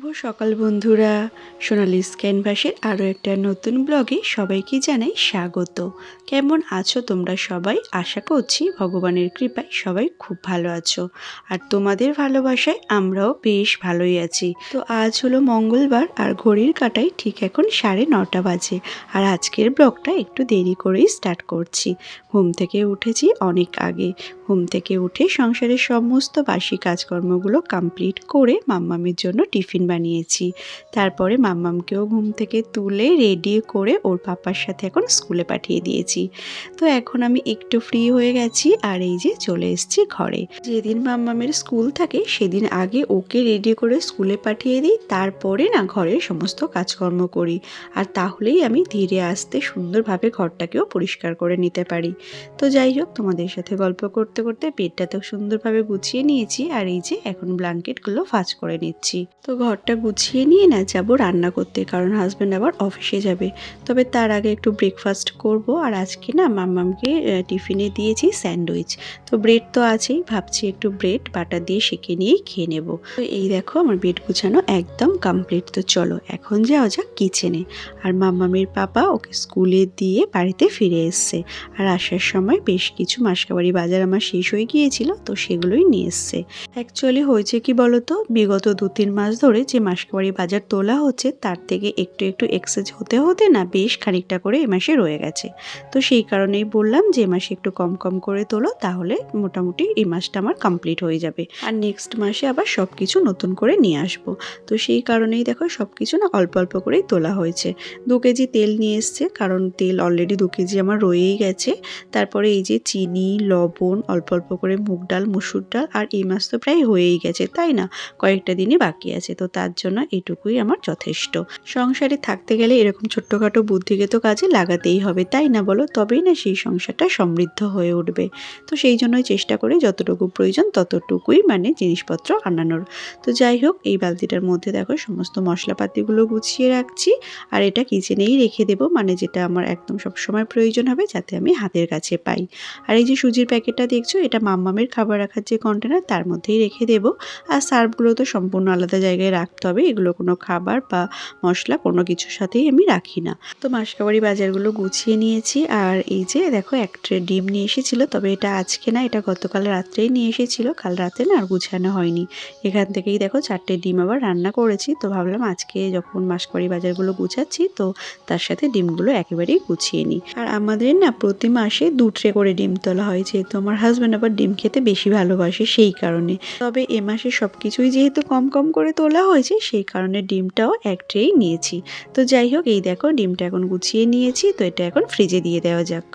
শুভ সকাল বন্ধুরা। সোনালি ক্যানভাসের আরও একটা নতুন ব্লগে সবাইকে জানাই স্বাগত। কেমন আছো তোমরা সবাই? আশা করছি ভগবানের কৃপায় সবাই খুব ভালো আছো। আর তোমাদের ভালোবাসায় আমরাও বেশ ভালোই আছি। তো আজ হলো মঙ্গলবার আর ঘড়ির কাটায় ঠিক এখন সাড়ে নটা বাজে। আর আজকের ব্লগটা একটু দেরি করেই স্টার্ট করছি। ঘুম থেকে উঠেছি অনেক আগে। ঘুম থেকে উঠে সংসারের সমস্ত বাসি কাজকর্মগুলো কমপ্লিট করে মাম্মামের জন্য টিফিন বানিয়েছি। তারপরে মাম্মামকেও ঘুম থেকে তুলে রেডি করে ওর পাপার সাথে এখন স্কুলে পাঠিয়ে দিয়েছি। তো এখন আমি একটু ফ্রি হয়ে গেছি আর এই যে চলে এসেছি ঘরে। যেদিন মাম্মামের স্কুল থাকে সেদিন আগে ওকে রেডি করে স্কুলে পাঠিয়ে দিই, তারপরে না ঘরের সমস্ত কাজকর্ম করি। আর তাহলেই আমি ধীরে আসতে সুন্দরভাবে ঘরটাকেও পরিষ্কার করে নিতে পারি। তো যাই হোক, তোমাদের সাথে গল্প করতে করতে পেটটা তো সুন্দরভাবে গুছিয়ে নিয়েছি আর এই যে এখন ব্ল্যাঙ্কেটগুলো ভাঁজ করে নিচ্ছি। তো ঘরটা গুছিয়ে নিয়ে না যাব রান্না করতে, কারণ হাজব্যান্ড আবার অফিসে যাবে। তবে তার আগে একটু ব্রেকফাস্ট করব, আর আজকে না মাম্মামকে টিফিনে দিয়েছি স্যান্ডউইচ তো ব্রেড তো আছেই, ভাবছি একটু ব্রেড বাটার দিয়ে সেঁকে নিয়েই খেয়ে নেব। তো এই দেখো আমার বেড গুছানো একদম কমপ্লিট তো চলো এখন যাওয়া যাক কিচেনে আর মাম্মামের পাপা ওকে স্কুলে দিয়ে বাড়িতে ফিরে এসছে। আর আসার সময় বেশ কিছু মাসকাবাড়ি বাজার আমার শেষ হয়ে গিয়েছিল, তো সেগুলোই নিয়ে এসছে। অ্যাকচুয়ালি হয়েছে কি বলতো, বিগত দু তিন মাস ধরে যে মাসকাবাড়ি বাজার তোলা হচ্ছে, তার থেকে একটু একটু এক্সচেঞ্জ হতে হতে না বেশ খানিকটা করে এ মাসে রয়ে গেছে। তো সেই কারণেই বললাম যে মাসে একটু কম কম করে তোলো, তাহলে মোটামুটি এই মাসটা আমার কমপ্লিট হয়ে যাবে। আর নেক্সট মাসে আবার সব কিছু নতুন করে নিয়ে আসব। তো সেই কারণেই দেখো সব কিছু না অল্প অল্প করেই তোলা হয়েছে। দু কেজি তেল নিয়ে এসছে, কারণ তেল অলরেডি দু কেজি আমার রয়েই গেছে। তারপরে এই যে চিনি, লবণ, অল্প অল্প করে মুগ ডাল, মুসুর ডাল, আর এই মাস তো প্রায় হয়েই গেছে, তাই না? কয়েকটা দিনই বাকি আছে। তো তার জন্য এটুকুই আমার যথেষ্ট। সংসারে থাকতে গেলে এরকম ছোট্টখাটো বুদ্ধিকে তো কাজে লাগাতেই হবে, তাই না বলো? তবেই না সেই সংসারটা সমৃদ্ধ হয়ে উঠবে। তো সেই জন্যই চেষ্টা করে যতটুকু প্রয়োজন ততটুকুই মানে জিনিসপত্র আনানোর। তো যাই হোক, এই বালতিটার মধ্যে দেখো সমস্ত মশলাপাতিগুলো গুছিয়ে রাখছি আর এটা কিচেনেই রেখে দেবো মানে যেটা আমার একদম সবসময় প্রয়োজন হবে যাতে আমি হাতের কাছে পাই। আর এই যে সুজির প্যাকেটটা দেখছ, এটা মাম্মামের খাবার রাখার যে কন্টেনার তার মধ্যেই রেখে দেবো। আর সার্ফগুলো তো সম্পূর্ণ আলাদা জায়গায় রাখতে হবে। এগুলো কোনো খাবার বা মশলা কোনো কিছুর সাথেই আমি রাখি না। তো মাসকাবাড়ি বাজারগুলো গুছিয়ে নিয়েছি। আর এই যে দেখো, এক ট্রে ডিম নিয়ে এসেছিল, তবে এটা আজকে না, এটা গতকাল রাত্রেই নিয়ে এসেছিল। কাল রাতে না, আর গুছানো হয়নি। এখান থেকেই দেখো, চারটে ডিম আবার রান্না করেছি। তো ভাবলাম আজকে যখন মাসকাবাড়ি বাজারগুলো গুছাচ্ছি, তো তার সাথে ডিমগুলো একেবারেই গুছিয়ে নিই। আর আমাদের না, প্রতি মাসে দু ট্রে করে ডিম তোলা হয়। যেহেতু আমার হাজব্যান্ড আবার ডিম খেতে বেশি ভালোবাসে, সেই কারণে। তবে এ মাসে সব কিছুই যেহেতু কম কম করে তোলা হয়েছে, সেই কারণে ডিমটাও এক ট্রেই নিয়েছি। তো যাই হোক, এই দেখো, ডিমটা এখন গুছিয়ে নিয়েছি, তো এটা এখন ফ্রিজে দিয়ে দেওয়া যাক।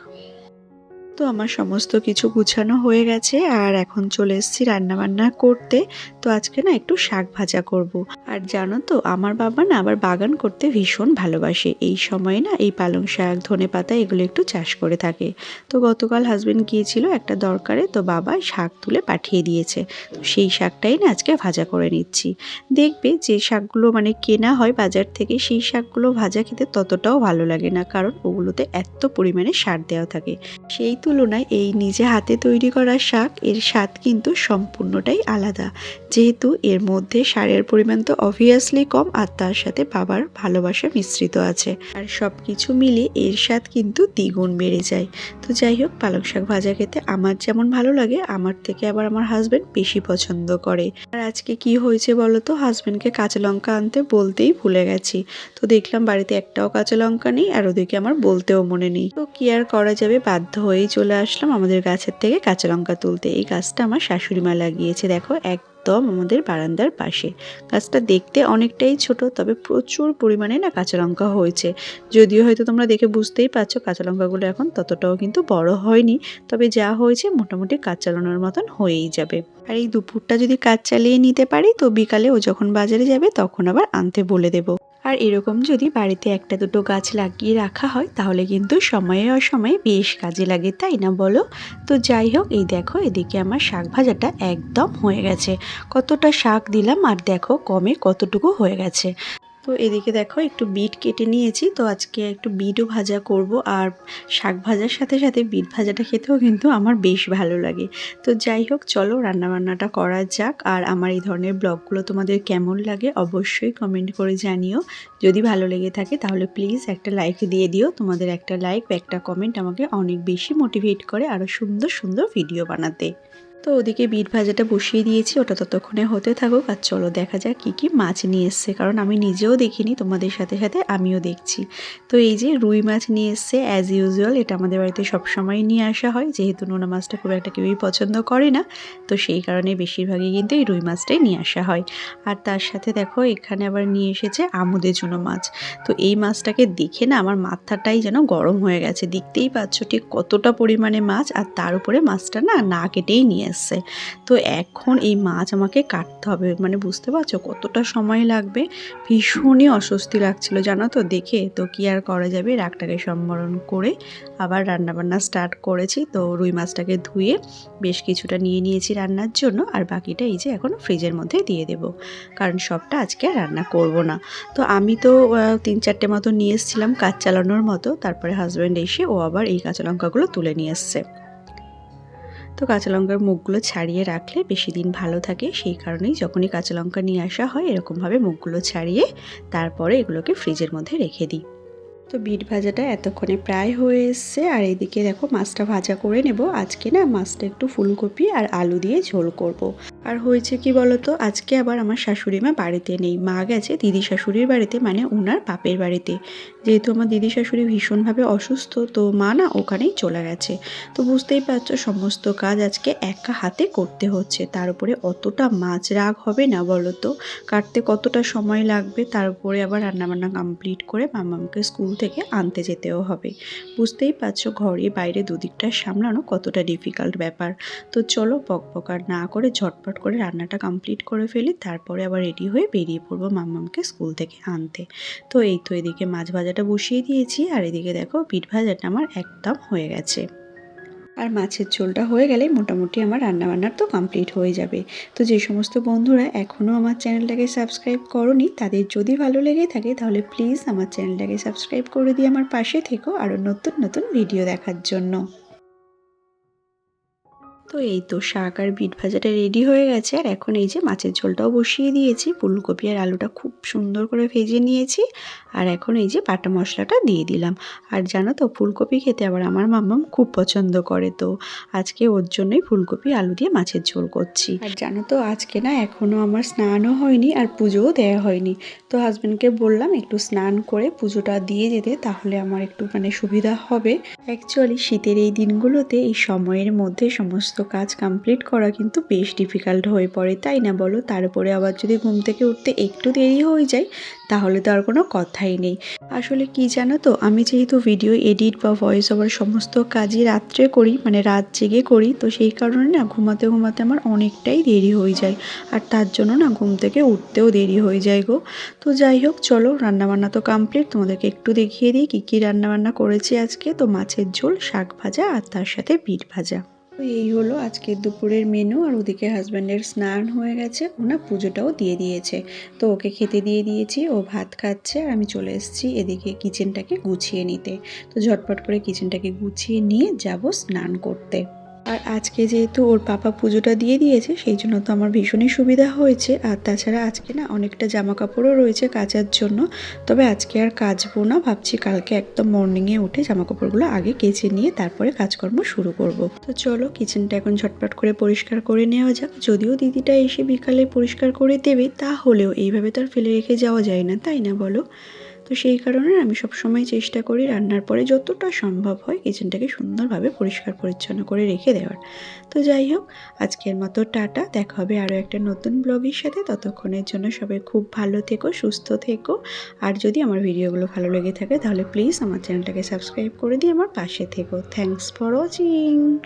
তো আমার সমস্ত কিছু গুছানো হয়ে গেছে আর এখন চলে এসেছি রান্নাবান্না করতে। তো আজকে না একটু শাক ভাজা করব। আর জানো তো, আমার বাবা না আবার বাগান করতে ভীষণ ভালোবাসে। এই সময়ে না এই পালং শাক, ধনে পাতা এগুলো একটু চাষ করে থাকে। তো গতকাল হাজবেন্ড গিয়েছিল একটা দরকারে, তো বাবা শাক তুলে পাঠিয়ে দিয়েছে। তো সেই শাকটাই না আজকে ভাজা করে নিচ্ছি। দেখবে যে শাকগুলো মানে কেনা হয় বাজার থেকে, সেই শাকগুলো ভাজা খেতে ততটাও ভালো লাগে না। কারণ ওগুলোতে এত পরিমাণে সার দেওয়া থাকে। সেই তুলনায় এই নিজে হাতে তৈরি করা শাক, এর স্বাদ কিন্তু সম্পূর্ণটাই আলাদা। যেহেতু এর মধ্যে সারের পরিমাণ তো অবভিয়াসলি কম আর তার সাথে বাবার ভালোবাসা মিশ্রিত আছে। আর সব কিছু মিলে এর স্বাদ কিন্তু দ্বিগুণ বেড়ে যায়। তো যাই হোক, পালং শাক ভাজা খেতে আমার যেমন ভালো লাগে, আমার থেকে আবার আমার হাজব্যান্ড বেশি পছন্দ করে। আর আজকে কি হয়েছে বলো তো? হাজব্যান্ডকে কাঁচা লঙ্কা আনতে বলতেই ভুলে গেছি। তো দেখলাম বাড়িতে একটাও কাঁচা লঙ্কা নেই আর ওদিকে আমার বলতেও মনে নেই। তো কি আর করা যাবে? বাধ্য হয়েই চলে আসলাম আমাদের গাছের থেকে কাঁচা লঙ্কা তুলতে। এই গাছটা আমার শাশুড়ি মা লাগিয়েছে, দেখো এক একদম আমাদের বারান্দার পাশে। গাছটা দেখতে অনেকটাই ছোট, তবে প্রচুর পরিমাণে না কাঁচা লঙ্কা হয়েছে। যদিও হয়তো তোমরা দেখে বুঝতেই পারছ, কাঁচা লঙ্কাগুলো এখন ততটাও কিন্তু বড় হয়নি, তবে যা হয়েছে মোটামুটি কাজ চালানোর মতন হয়েই যাবে। আর এই দুপুরটা যদি কাজ চালিয়ে নিতে পারি, তো বিকালে ও যখন বাজারে যাবে, তখন আবার আনতে বলে দেবো। আর এরকম যদি বাড়িতে একটা দুটো গাছ লাগিয়ে রাখা হয়, তাহলে কিন্তু সময়ে অসময়ে বেশ কাজে লাগে, তাই না বলো? তো যাই হোক, এই দেখো, এদিকে আমার শাক ভাজাটা একদম হয়ে গেছে। কতটা শাক দিলাম, আর দেখো, কমে কতটুকু হয়ে গেছে। তো এদিকে দেখো একটু বিট কেটে নিয়েছি। তো আজকে একটু বিটও ভাজা করব আর শাক ভাজার সাথে সাথে বিট ভাজাটা খেতেও কিন্তু আমার বেশ ভালো লাগে। তো যাই হোক, চলো রান্নাবান্নাটা করা যাক। আর আমার এই ধরনের ব্লগগুলো তোমাদের কেমন লাগে অবশ্যই কমেন্ট করে জানিও। যদি ভালো লেগে থাকে তাহলে প্লিজ একটা লাইক দিয়ে দিও। তোমাদের একটা লাইক বা একটা কমেন্ট আমাকে অনেক বেশি মোটিভেট করে আরও সুন্দর সুন্দর ভিডিও বানাতে। তো ওদিকে বিট ভাজাটা বসিয়ে দিয়েছি, ওটা ততক্ষণে হতে থাকুক আর চলো দেখা যাক কী কী মাছ নিয়ে এসছে, কারণ আমি নিজেও দেখিনি, তোমাদের সাথে সাথে আমিও দেখছি। তো এই যে রুই মাছ নিয়ে এসছে অ্যাজ ইউজুয়াল এটা আমাদের বাড়িতে সবসময় নিয়ে আসা হয়, যেহেতু নোনা মাছটা খুব একটা কেউই পছন্দ করে না, তো সেই কারণে বেশিরভাগই কিন্তু এই রুই মাছটাই নিয়ে আসা হয়। আর তার সাথে দেখো, এখানে আবার নিয়ে এসেছে আমুদের জন্য মাছ। তো এই মাছটাকে দেখে না আমার মাথাটাই যেন গরম হয়ে গেছে, দেখতেই পাচ্ছ ঠিক কতটা পরিমাণে মাছ, আর তার উপরে মাছটা না না কেটেই নিয়ে এসছে। তো এখন এই মাছ আমাকে কাটতে হবে। মানে বুঝতে পারছ কতটা সময় লাগবে? ভীষণই অস্বস্তি লাগছিল, জানো তো? দেখে তো কি আর করা যাবে? রাগটাকে সম্বরণ করে আবার রান্নাবান্না স্টার্ট করেছি। তো রুই মাছটাকে ধুয়ে বেশ কিছুটা নিয়ে নিয়েছি রান্নার জন্য। আর বাকিটা এই যে এখন ফ্রিজের মধ্যে দিয়ে দেব। কারণ সবটা আজকে রান্না করব না। তো আমি তো তিন চারটে মতো নিয়ে এসেছিলাম কাজ চালানোর মতো। তারপরে হাজব্যান্ড এসে ও আবার এই কাঁচা লঙ্কাগুলো তুলে নিয়ে এসছে। তো কাঁচা লঙ্কার মুখগুলো ছাড়িয়ে রাখলে বেশি দিন ভালো থাকে। সেই কারণেই যখনই কাঁচা লঙ্কা নিয়ে আসা হয়, এরকমভাবে মুখগুলো ছাড়িয়ে তারপরে এগুলোকে ফ্রিজের মধ্যে রেখে দিই। তো বিট ভাজাটা এতক্ষণে প্রায় হয়ে এসছে। আর এইদিকে দেখো মাছটা ভাজা করে নেব। আজকে না মাছটা একটু ফুলকপি আর আলু দিয়ে ঝোল করব। আর হয়েছে কি বলতো? আজকে আবার আমার শাশুড়ি মা বাড়িতে নেই। মা গেছে দিদি শাশুড়ির বাড়িতে মানে ওনার বাপের বাড়িতে। যেহেতু আমার দিদি শাশুড়ি ভীষণভাবে অসুস্থ, তো মা না ওখানেই চলে গেছে। তো বুঝতেই পারছ সমস্ত কাজ আজকে একা হাতে করতে হচ্ছে। তার উপরে অতটা মাছ রাগ হবে না বলো তো কাটতে কতটা সময় লাগবে? তার উপরে আবার রান্নাবান্না কমপ্লিট করে মামাকে স্কুল থেকে আনতে যেতেও হবে। বুঝতেই পারছ ঘরে বাইরে দুদিকটা সামলানো কতটা ডিফিকাল্ট ব্যাপার। তো চলো আর না করে ঝটপট করে রান্নাটা কমপ্লিট করে ফেলি, তারপরে আবার রেডি হয়ে বেরিয়ে পড়ব মাম্মামকে স্কুল থেকে আনতে। তো এই তো এদিকে মাছ ভাজাটা বসিয়ে দিয়েছি, আর এদিকে দেখো পিঠ ভাজাটা আমার একদম হয়ে গেছে। আর মাছের ঝোলটা হয়ে গেলে মোটামুটি আমার রান্নাবান্নার তো কমপ্লিট হয়ে যাবে। তো যে সমস্ত বন্ধুরা এখনও আমার চ্যানেলটাকে সাবস্ক্রাইব করনি, তাদের যদি ভালো লেগে থাকে তাহলে প্লিজ আমার চ্যানেলটাকে সাবস্ক্রাইব করে দিয়ে আমার পাশে থেকো আরও নতুন নতুন ভিডিও দেখার জন্য। তো এই তো শাক আর বিট ভাজাটা রেডি হয়ে গেছে। আর এখন এই যে মাছের ঝোলটাও বসিয়ে দিয়েছি। ফুলকপি আর আলুটা খুব সুন্দর করে ভেজে নিয়েছি। আর এখন এই যে বাটা মশলাটা দিয়ে দিলাম। আর জানো তো, ফুলকপি খেতে আবার আমার মাম্মাম খুব পছন্দ করে তো। আজকে ওর জন্যই ফুলকপি, আলু দিয়ে মাছের ঝোল করছি। আর জানো তো, আজকে না এখনও আমার স্নানও হয়নি আর পুজোও দেওয়া হয়নি। তো হাজব্যান্ডকে বললাম একটু স্নান করে পুজোটা দিয়ে যেতে, তাহলে আমার একটু মানে সুবিধা হবে। অ্যাকচুয়ালি শীতের এই দিনগুলোতে এই সময়ের মধ্যে সমস্ত কাজ কমপ্লিট করা কিন্তু বেশ ডিফিকাল্ট হয়ে পড়ে, তাই না বলো? তারপরে আবার যদি ঘুম থেকে উঠতে একটু দেরি হয়ে যায়, তাহলে তো আর কোনো কথাই নেই। আসলে কি জানো তো, আমি যেহেতু ভিডিও এডিট বা ভয়েস ওভার সমস্ত কাজই রাত্রে করি মানে রাত জেগে করি, তো সেই কারণে না ঘুমাতে ঘুমাতে আমার অনেকটাই দেরি হয়ে যায়। আর তার জন্য না ঘুম থেকে উঠতেও দেরি হয়ে যায় গো। তো যাই হোক, চলো রান্নাবান্না তো কমপ্লিট তোমাদেরকে একটু দেখিয়ে দিই কী কী রান্নাবান্না করেছি আজকে। তো মাছের ঝোল, শাক ভাজা আর তার সাথে বিট ভাজা। তো এই হলো আজকের দুপুরের মেনু আর ওদিকে হাজব্যান্ডের স্নান হয়ে গেছে। ওনা পুজোটাও দিয়ে দিয়েছে। তো ওকে খেতে দিয়ে দিয়েছি, ও ভাত খাচ্ছে, আর আমি চলে এসেছি এদিকে কিচেনটাকে গুছিয়ে নিতে। তো ঝটপট করে কিচেনটাকে গুছিয়ে নিয়ে যাব স্নান করতে। আর আজকে যেহেতু ওর পাপা পুজোটা দিয়ে দিয়েছে, সেই জন্য তো আমার ভীষণই সুবিধা হয়েছে। আর তাছাড়া আজকে না অনেকটা জামা কাপড়ও রয়েছে কাচার জন্য। তবে আজকে আর কাচবো না, ভাবছি কালকে একদম মর্নিংয়ে উঠে জামা কাপড়গুলো আগে কেচে নিয়ে তারপরে কাজকর্ম শুরু করব। তো চলো কিচেনটা এখন ঝটপট করে পরিষ্কার করে নেওয়া যাক। যদিও দিদিটা এসে বিকালে পরিষ্কার করে দেবে, তাহলেও এইভাবে তো আর ফেলে রেখে যাওয়া যায় না, তাই না বলো? তো সেই কারণে আমি সবসময় চেষ্টা করি রান্নার পরে যতটা সম্ভব হয় কিচেনটাকে সুন্দরভাবে পরিষ্কার পরিচ্ছন্ন করে রেখে দেওয়ার। তো যাই হোক, আজকের মতো টাটা। দেখা হবে আরও একটা নতুন ব্লগের সাথে। ততক্ষণের জন্য সবাই খুব ভালো থেকো, সুস্থ থেকো। আর যদি আমার ভিডিওগুলো ভালো লেগে থাকে, তাহলে প্লিজ আমার চ্যানেলটাকে সাবস্ক্রাইব করে দিয়ে আমার পাশে থেকো। Thanks for watching